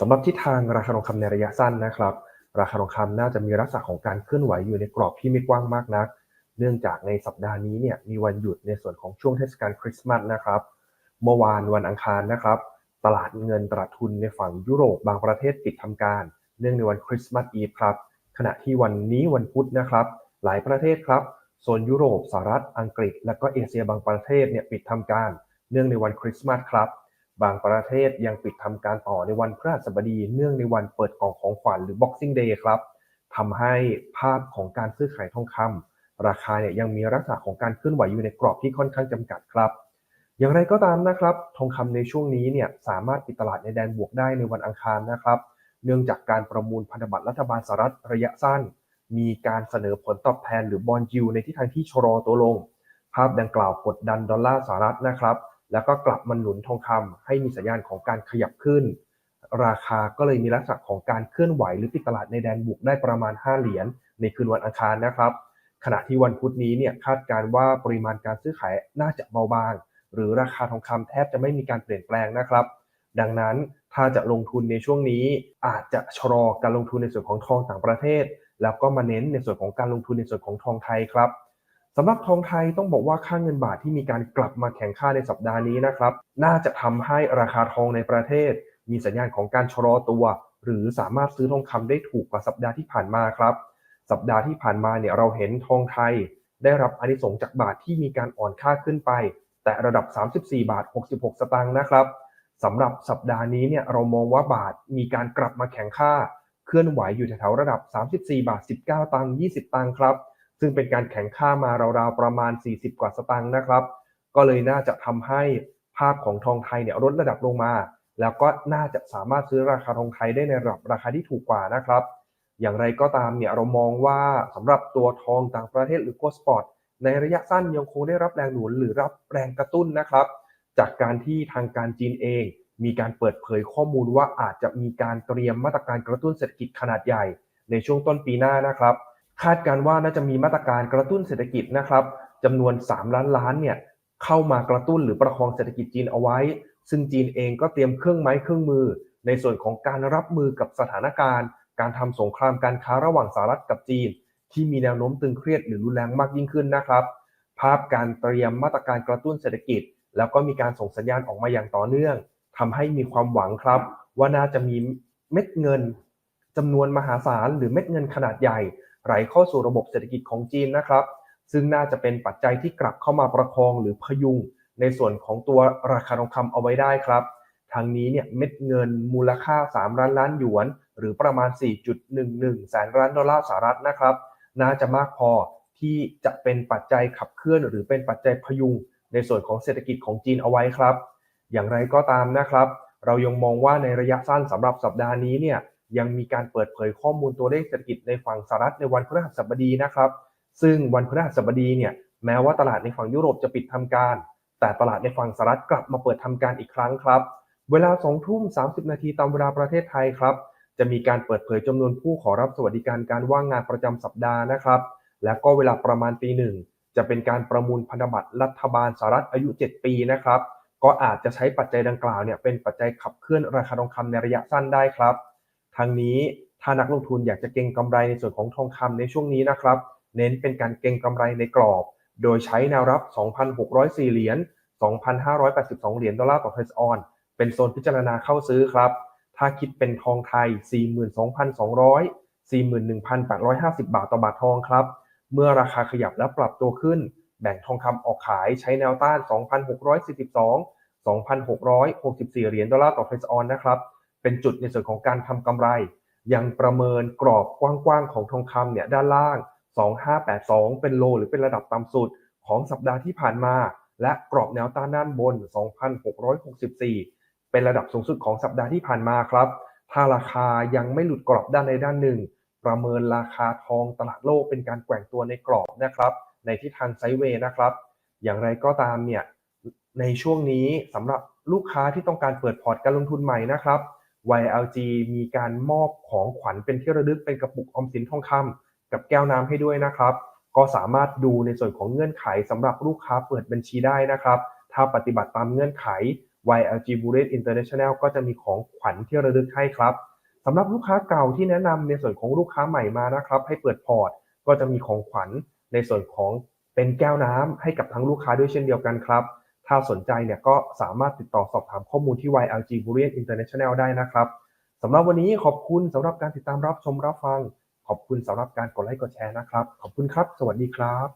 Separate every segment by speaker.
Speaker 1: สำหรับทิศทางราคาทองคำในระยะสั้นนะครับ ราคาทองคำน่าจะมีลักษณะของการเคลื่อนไหวอยู่ในกรอบที่ไม่กว้างมากนัก เนื่องจากในสัปดาห์นี้เนี่ยมีวันหยุดในส่วนของช่วงเทศกาลคริสต์มาสนะครับ เมื่อวานวันอังคารนะครับ ตลาดเงินตลาดทุนในฝั่งยุโรปบางประเทศปิดทำการ เนื่องในวันคริสต์มาสอีฟครับ ขณะที่วันนี้วันพุธนะครับ หลายประเทศครับโซนยุโรปสหรัฐอังกฤษ และก็เอเชียบางประเทศเนี่ยปิดทำการ เนื่องในวันคริสต์มาสครับ บางประเทศยังปิดทำการต่อในวันพฤหัสบดีเนื่องในวันเปิดกล่องของขวัญหรือ Boxing Day ครับทำให้ภาพของการซื้อขายทองคำราคาเนี่ยยังมีลักษณะของการเคลื่อนไหวอยู่ในกรอบที่ค่อนข้างจำกัดครับ อย่างไรก็ตามนะครับ ทองคำในช่วงนี้เนี่ยสามารถปิดตลาดในแดนบวกได้ในวันอังคารนะครับ เนื่องจากการประมูลพันธบัตรรัฐบาลสหรัฐระยะสั้น มีการเสนอผลตอบแทนหรือบอลจิวในทิศทางที่ชะลอตัวลง ภาพดังกล่าวกดดันดอลลาร์สหรัฐนะครับ แล้วก็กลับมาหนุนทองคำให้มีสัญญาณของการขยับขึ้น ราคาก็เลยมีลักษณะของการเคลื่อนไหวหรือปิดตลาดในแดนบวกได้ประมาณ 5 เหรียญในคืนวันอังคารนะครับ ขณะที่วันพุธนี้เนี่ยคาดการว่าปริมาณการซื้อขายน่าจะเบาบาง หรือราคาทองคำแทบจะไม่มีการเปลี่ยนแปลงนะครับ ดังนั้นถ้าจะลงทุนในช่วงนี้อาจจะชะลอการลงทุนในส่วนของทองต่างประเทศ แล้วก็มาเน้นในส่วนของการลงทุนในส่วนของทองไทยครับ สำหรับทองไทยต้องบอกว่าค่าเงินบาทที่มีการกลับมาแข็งค่าในสัปดาห์นี้นะครับ น่าจะทำให้ราคาทองในประเทศ มีสัญญาณของการชะลอตัว หรือสามารถซื้อทองคำได้ถูกกว่าสัปดาห์ที่ผ่านมาครับ สัปดาห์ที่ผ่านมาเนี่ยเราเห็นทองไทย ได้รับอานิสงจากบาทที่มีการอ่อนค่าขึ้นไป แต่ระดับ 34 บาท 66 สตางค์นะครับสำหรับสัปดาห์นี้เนี่ยเรามองว่าบาทมีการกลับมาแข็งค่า เคลื่อนไหวอยู่แถวๆระดับ 34 บาท 19 ตังค์ 20 ตังค์ครับ ซึ่งเป็นการแข็งค่ามาราวๆประมาณ 40 กว่าสตางค์นะครับ ก็เลยน่าจะทำให้ภาพของทองไทยเนี่ยลดระดับลงมา แล้วก็น่าจะสามารถซื้อราคาทองไทยได้ในระดับราคาที่ถูกกว่านะครับ อย่างไรก็ตามเนี่ยเรามองว่าสำหรับตัวทองต่างประเทศหรือโกลสปอร์ตในระยะสั้นยังคงได้รับแรงหนุนหรือรับแรงกระตุ้นนะครับ จากการที่ทางการจีนเอง มีการเปิดเผยข้อมูลว่าอาจจะมีการเตรียมมาตรการกระตุ้นเศรษฐกิจขนาดใหญ่ ในช่วงต้นปีหน้านะครับ คาดการว่าน่าจะมีมาตรการกระตุ้นเศรษฐกิจนะครับจำนวน 3 ล้านล้านเนี่ยเข้ามากระตุ้นหรือประคองเศรษฐกิจจีนเอาไว้ ซึ่งจีนเองก็เตรียมเครื่องไม้เครื่องมือ ในส่วนของการรับมือกับสถานการณ์ การทำสงครามการค้าระหว่างสหรัฐกับจีน ที่มีแนวโน้มตึงเครียดหรือรุนแรงมากยิ่งขึ้นนะครับ ภาพการเตรียมมาตรการกระตุ้นเศรษฐกิจ แล้วก็มีการส่งสัญญาณออกมาอย่างต่อเนื่องทำให้มีความหวังครับ ว่าน่าจะมีเม็ดเงินจำนวนมหาศาลหรือเม็ดเงินขนาดใหญ่ ไหลเข้าสู่ระบบเศรษฐกิจของจีนนะครับ ซึ่งน่าจะเป็นปัจจัยที่กลับเข้ามาประคองหรือพยุง ในส่วนของตัวราคาทองคำเอาไว้ได้ครับ ทางนี้เนี่ยเม็ดเงินมูลค่า 3 ล้านล้านหยวน หรือประมาณ 4.11 แสนล้านดอลลาร์สหรัฐนะครับ น่าจะมากพอที่จะเป็นปัจจัยขับเคลื่อน หรือเป็นปัจจัยพยุง ในส่วนของเศรษฐกิจของจีนเอาไว้ครับ อย่างไรก็ตามนะครับ เรายังมองว่าในระยะสั้นสำหรับสัปดาห์นี้เนี่ย ยังมีการเปิดเผยข้อมูลตัวเลขเศรษฐกิจในฝั่งสหรัฐในวันพฤหัสบดีนะครับ ซึ่งวันพฤหัสบดีเนี่ยแม้ว่าตลาดในฝั่งยุโรปจะปิดทำการ แต่ตลาดในฝั่งสหรัฐกลับมาเปิดทำการอีกครั้งครับ เวลา2ทุ่ม30 นาทีตามเวลาประเทศไทยครับ จะมีการเปิดเผยจำนวนผู้ขอรับสวัสดิการการว่างงานประจำสัปดาห์นะครับ และก็เวลาประมาณตีหนึ่งจะเป็นการประมูลพันธบัตรรัฐบาลสหรัฐอายุ 7 ปีนะครับ ก็อาจจะใช้ปัจจัยดังกล่าวเนี่ยเป็นปัจจัยขับเคลื่อนราคาทองคำในระยะสั้นได้ครับ ทางนี้ถ้านักลงทุนอยากจะเก็งกำไรในส่วนของทองคำในช่วงนี้นะครับ เน้นเป็นการเก็งกำไรในกรอบ โดยใช้แนวรับ 2,604 เหรียญ 2,582 เหรียญดอลลาร์ต่อเทสออน เป็นโซนพิจารณาเข้าซื้อครับ ถ้าคิดเป็นทองไทย 42,200 41,850 บาทต่อบาททองครับ เมื่อราคาขยับและปรับตัวขึ้น แบ่งทองคำออกขายใช้แนวต้าน 2,642 2,664 เหรียญดอลลาร์ต่อเทสออนนะครับ เป็นจุดในส่วนของการทำกำไร ยังประเมินกรอบกว้างๆของทองคำเนี่ยด้านล่าง 2582 เป็นโล หรือเป็นระดับต่ำสุดของสัปดาห์ที่ผ่านมา และกรอบแนวต้านด้านบน 2,664 เป็นระดับสูงสุดของสัปดาห์ที่ผ่านมาครับ ถ้าราคายังไม่หลุดกรอบด้านใดด้านหนึ่ง ประเมินราคาทองตลาดโลกเป็นการแกว่งตัวในกรอบนะครับ ในทิศทางไซด์เวย์นะครับ อย่างไรก็ตามเนี่ยในช่วงนี้สำหรับลูกค้าที่ต้องการเปิดพอร์ตการลงทุนใหม่นะครับ YLG มีการมอบของขวัญเป็นที่ระลึกเป็นกระปุกออมสินทองคำกับแก้วน้ำให้ด้วยนะครับ ก็สามารถดูในส่วนของเงื่อนไขสำหรับลูกค้าเปิดบัญชีได้นะครับ ถ้าปฏิบัติตามเงื่อนไข YLG Bullion International ก็จะมีของขวัญที่ระลึกให้ครับสำหรับลูกค้าเก่าที่แนะนำในส่วนของลูกค้าใหม่มานะครับ ให้เปิดพอร์ต ก็จะมีของขวัญในส่วนของเป็นแก้วน้ำให้กับทั้งลูกค้าด้วยเช่นเดียวกันครับ ถ้าสนใจเนี่ยก็สามารถติดต่อสอบถามข้อมูลที่ YLG Bullion International ได้นะครับสำหรับวันนี้ขอบคุณสำหรับการติดตามรับชมรับฟัง ขอบคุณสำหรับการกดไลค์กดแชร์นะครับ ขอบคุณครับ สวัสดีครับ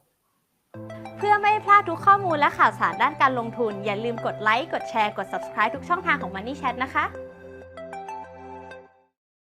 Speaker 2: เพื่อไม่พลาดทุกข้อมูลและข่าวสารด้านการลงทุน อย่าลืมกดไลค์กดแชร์กด subscribe ทุกช่องทางของ Money Chat นะคะ